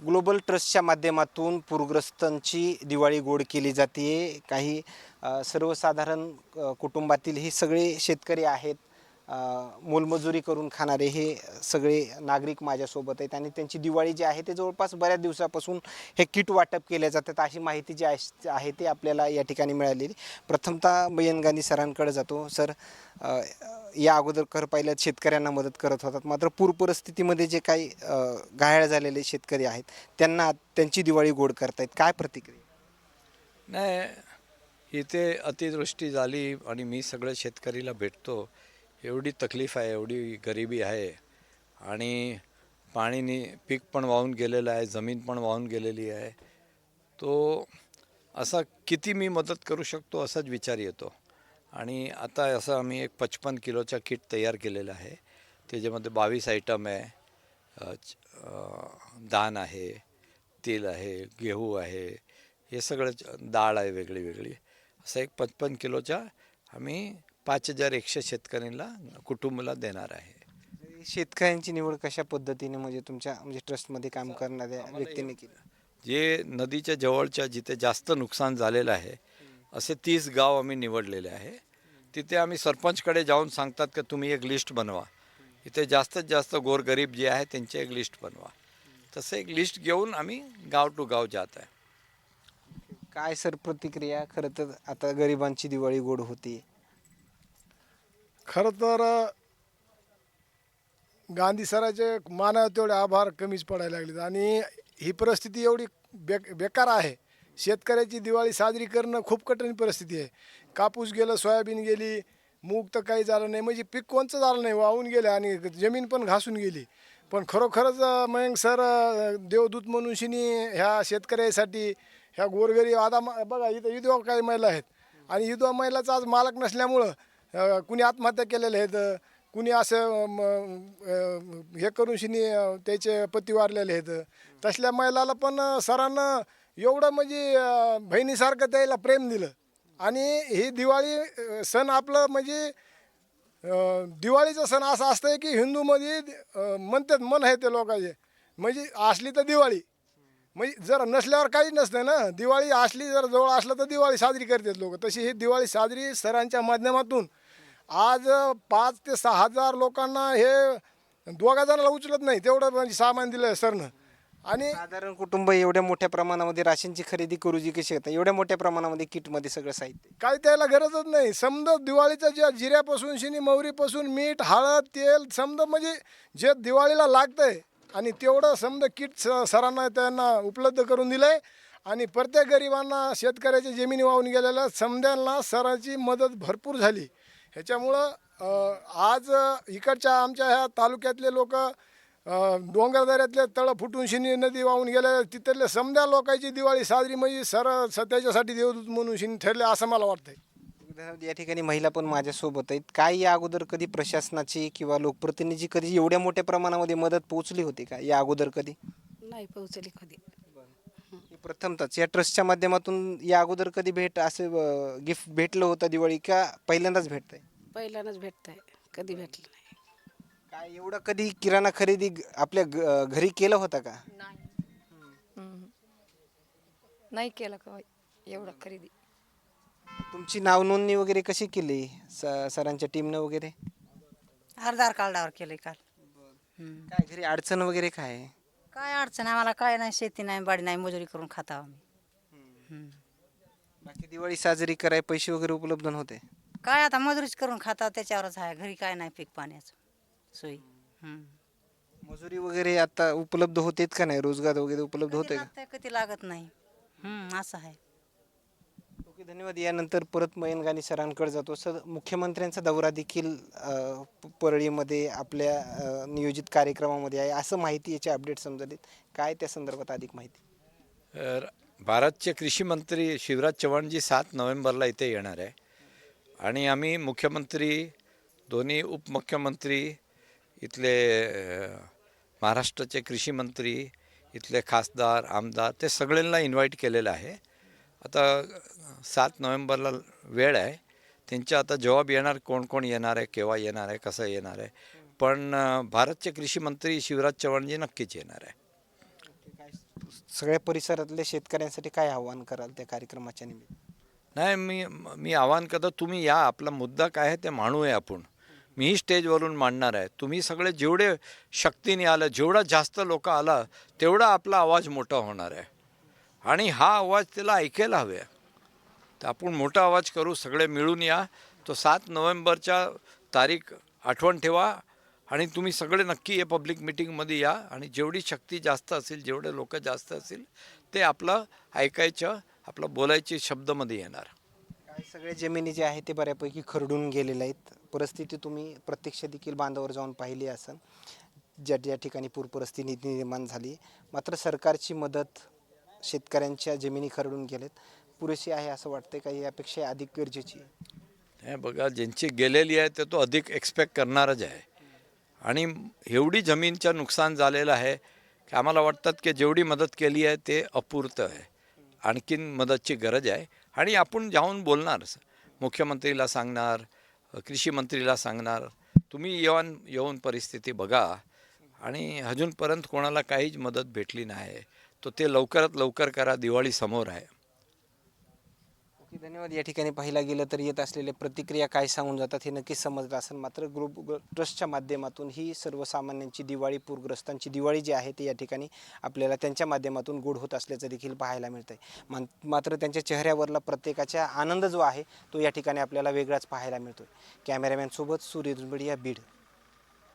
Global ट्रस्टच्या माध्यमातून पूरग्रस्तांची दिवाळी गोड केली जाते. काही सर्वसाधारण कुटुंबातील हे सगळे शेतकरी आहेत. मोलमजुरी करून खाणारे हे सगळे नागरिक माझ्यासोबत आहेत आणि त्यांची दिवाळी जी आहे ते जवळपास बऱ्याच दिवसापासून हे किट वाटप केले जातात. अशी माहिती जी आहे आहे ती आपल्याला या ठिकाणी मिळालेली. प्रथमतः मयन गांधी सरांकडे जातो. सर या अगोदर कर पाहिलं शेतकऱ्यांना मदत करत होतात. मात्र पूर परिस्थितीमध्ये जे काही घायाळ झालेले शेतकरी आहेत त्यांना त्यांची दिवाळी गोड करतायत. काय प्रतिक्रिया? नाही इथे अतिवृष्टी झाली आणि मी सगळ्या शेतकरीला भेटतो. एवढी तकलीफ आहे एवढी गरिबी आहे. आणि पाणीनी पीक पण वाहून गेलेलं आहे जमीन पण वाहून गेलेली आहे. तो असा किती मी मदत करू शकतो असाच विचार येतो. आणि आता असं आम्ही एक पचपन किलोचा किट तयार केलेलं आहे. त्याच्यामध्ये बावीस आयटम आहे. दान आहे तेल आहे गेहू आहे. हे सगळं डाळ आहे वेगळी वेगळी असं एक पचपन किलोच्या आम्ही पाच हजार एकशे शेतकऱ्यांना कुटुंबाला देणार आहे. शेतकऱ्यांची निवड कशा पद्धतीने म्हणजे तुमच्या म्हणजे ट्रस्टमध्ये काम करणाऱ्या व्यक्तीने केली? जे नदीच्या जवळच्या जिथे जास्त नुकसान झालेलं आहे असे तीस गाव आम्ही निवडलेले आहे. तिथे आम्ही सरपंचकडे जाऊन सांगतात की तुम्ही एक लिस्ट बनवा. इथे जास्तीत जास्त गोरगरीब जे आहे त्यांची एक लिस्ट बनवा. तसं एक लिस्ट घेऊन आम्ही गाव टू गाव जात आहे. काय सर प्रतिक्रिया? खरं तर आता गरिबांची दिवाळी गोड होती. खरं तर गांधी सराचे मानावे तेवढे आभार कमीच पडायला लागलेत. आणि ही परिस्थिती एवढी बे बेकार आहे. शेतकऱ्याची दिवाळी साजरी करणं खूप कठीण परिस्थिती आहे. कापूस गेलं सोयाबीन गेली मूग तर काही झालं नाही. म्हणजे पीक कोणचं झालं नाही वाहून गेलं आणि जमीन पण घासून गेली. पण खरोखरच मयंक सर देवदूत म्हणून शिनी ह्या शेतकऱ्यासाठी ह्या गोरगरी आदा म- बघा इथं विधवा काही महिला आहेत. आणि विधवा महिलाचा आज मालक नसल्यामुळं कुणी आत्महत्या केलेले आहेत कुणी असं म, हे करून शिनी त्याचे पती वारलेले आहेत. तसल्या महिलाला पण अ, सरांनं एवढं म्हणजे बहिणीसारखं त्याला प्रेम दिलं. आणि ही दिवाळी सण आपलं म्हणजे दिवाळीचा सण असा असतं की हिंदूमध्ये म्हणतात मन आहे ते लोकांचे. म्हणजे असली तर दिवाळी. म्हणजे जर नसल्यावर काही नसतं ना. दिवाळी असली जर जवळ असलं तर दिवाळी साजरी करतात लोक. तशी ही दिवाळी साजरी सरांच्या माध्यमातून आज पाच ते सहा हजार लोकांना हे दोघा जणांना उचलत नाही तेवढं म्हणजे सामान दिलं सरनं. आणि साधारण कुटुंब एवढ्या मोठ्या प्रमाणामध्ये राशनची खरेदी करू जी कशी करता एवढ्या मोठ्या प्रमाणामध्ये किटमध्ये सगळं साहित्य. काही त्याला गरजच नाही. समजा दिवाळीचं जे जिऱ्यापासून शिनी मोहरीपासून मीठ हळद तेल समजा म्हणजे जे दिवाळीला लागतंय आणि तेवढं समजा किट स सरांना त्यांना उपलब्ध करून दिलं आहे आणि प्रत्येक गरिबांना शेतकऱ्याच्या जमिनी वाहून गेलेल्या समद्यांना सरांची मदत भरपूर झाली. ह्याच्यामुळं आज इकडच्या आमच्या ह्या तालुक्यातले लोक डोंगरदऱ्यातले तळं फुटून शिनी नदी वाहून गेले तिथले समद्या लोकांची दिवाळी साजरी म्हणजे सर स- त्याच्यासाठी देवदूत म्हणून शिनी ठरले असं मला वाटतंय. या ठिकाणी महिला पण माझ्यासोबत आहेत. काय या अगोदर कधी प्रशासनाची किंवा लोकप्रतिनिधी कधी एवढ्या मोठ्या प्रमाणामध्ये मदत पोहोचली होती का? या अगोदर कधी? नाही पोहोचली कधी. प्रथमतच या ट्रस्टच्या माध्यमातून या अगोदर कधी भेट असं गिफ्ट भेटलं होतं दिवाळी का पहिल्यांदाच भेटतंय? पहिल्यानंच भेटत आहे कधी भेटलं नाही. काय एवढं कधी किराणा खरेदी ग- आपल्या ग- घरी केलं होतं का? हम्म. नाही केलं का एवढं खरेदी. तुमची नाव नोंदणी वगैरे कशी केली स- सरांच्या टीमनं वगैरे? आधार कार्डावर केलंय काल. काय घरी अडचण वगैरे काय? आहे? काय अडचण? आम्हाला काय नाही शेती नाही बाडी नाही मजुरी करून खाता आम्ही. हम्म. बाकी दिवाळी साजरी कराय पैसे वगैरे उपलब्ध नव्हते? काय आता मजुरीच करून खाता त्याच्यावरच आहे. घरी काय नाही पीक पाण्याचं सोयी. हम्म. मजुरी वगैरे आता उपलब्ध होतेत का नाही? रोजगार वगैरे उपलब्ध कधी होते का? लागतंय, कधी लागत नाही. हम्म, असं आहे. ओके धन्यवाद. यानंतर परत मयनगानी सरांकडे जातो. सर मुख्यमंत्र्यांचा दौरा देखील अ, प- परळीमध्ये आपल्या अ, नियोजित कार्यक्रमामध्ये आहे. असं माहिती याचे अपडेट समजलेत. काय त्या संदर्भात अधिक माहिती? तर भारतचे कृषी मंत्री शिवराज चव्हाणजी सात नोव्हेंबरला इथे येणार आहे. आणि आम्ही मुख्यमंत्री दोन्ही उपमुख्यमंत्री इथले अ, महाराष्ट्राचे कृषी मंत्री इथले खासदार आमदार ते सगळ्यांना इन्व्हाइट केलेलं आहे. आता सात नोव्हेंबरला वेळ आहे. त्यांच्या आता जवाब येणार कोण कोण येणार आहे केव्हा येणार आहे कसं येणार आहे. पण भारतचे कृषी मंत्री शिवराज चव्हाणजी नक्कीच येणार आहे. सगळ्या परिसरातल्या शेतकऱ्यांसाठी काय आव्हान कराल त्या कार्यक्रमाच्या निमित्त? नाही मी मी आवाहन करतो तुम्ही या. आपला मुद्दा काय आहे ते मांडूया आपण. मीही स्टेजवरून मांडणार आहे. तुम्ही सगळे जेवढे शक्तीने आलं जेवढा जास्त लोक आला तेवढा आपला आवाज मोठा होणार आहे. आणि हा आवाज त्याला ऐकायला हव्या तर आपण मोठा आवाज करू सगळे मिळून या. तो सात नोव्हेंबरच्या तारीख आठवण ठेवा आणि तुम्ही सगळे नक्की या पब्लिक मिटिंगमध्ये या आणि जेवढी शक्ती जास्त असेल जेवढे लोक जास्त असतील ते आपलं ऐकायचं आपलं बोलायचे शब्दमध्ये येणार. काय सगळे जमिनी जे आहे ते बऱ्यापैकी खरडून गेलेले आहेत. परिस्थिती तुम्ही प्रत्यक्ष देखील बांधावर जाऊन पाहिली असेल ज्या ज्या ठिकाणी पूर परिस्थिती निर्माण झाली. मात्र सरकारची मदत शेतकऱ्यांच्या जमिनी खरडून गेलेत. पुरेशी आहे असं वाटतंय का? यापेक्षा अधिक गरजेची आहे? हे बघा ज्यांची गेलेली आहे ते तो अधिक एक्सपेक्ट करणारच आहे. आणि एवढी जमीनचं नुकसान झालेलं आहे की आम्हाला वाटतात की जेवढी मदत केली आहे ते अपूर्त आहे. आणखीन मदतची गरज आहे. आणि आपण जाऊन बोलणार. मुख्यमंत्रीला सांगणार कृषी मंत्रीला सांगणार. तुम्ही येऊन येऊन परिस्थिती बघा. आणि अजूनपर्यंत कोणाला काहीच मदत भेटली नाही. तो ते लवकरात लवकर करा दिवाळी समोर आहे. ओके धन्यवाद. या ठिकाणी पाहिला गेलं तर येत असलेल्या प्रतिक्रिया काय सांगून जातात हे नक्कीच समजलं असेल. मात्र ग्रुप ट्रस्टच्या माध्यमातून ही सर्वसामान्यांची दिवाळी पूरग्रस्तांची दिवाळी जी आहे ती या ठिकाणी आपल्याला त्यांच्या माध्यमातून गोड होत असल्याचं देखील पाहायला मिळतं आहे मात्र त्यांच्या चेहऱ्यावरला प्रत्येकाचा आनंद जो आहे तो या ठिकाणी आपल्याला वेगळाच पाहायला मिळतो आहे कॅमेरामॅनसोबत सूर्य दुबडिया बीड.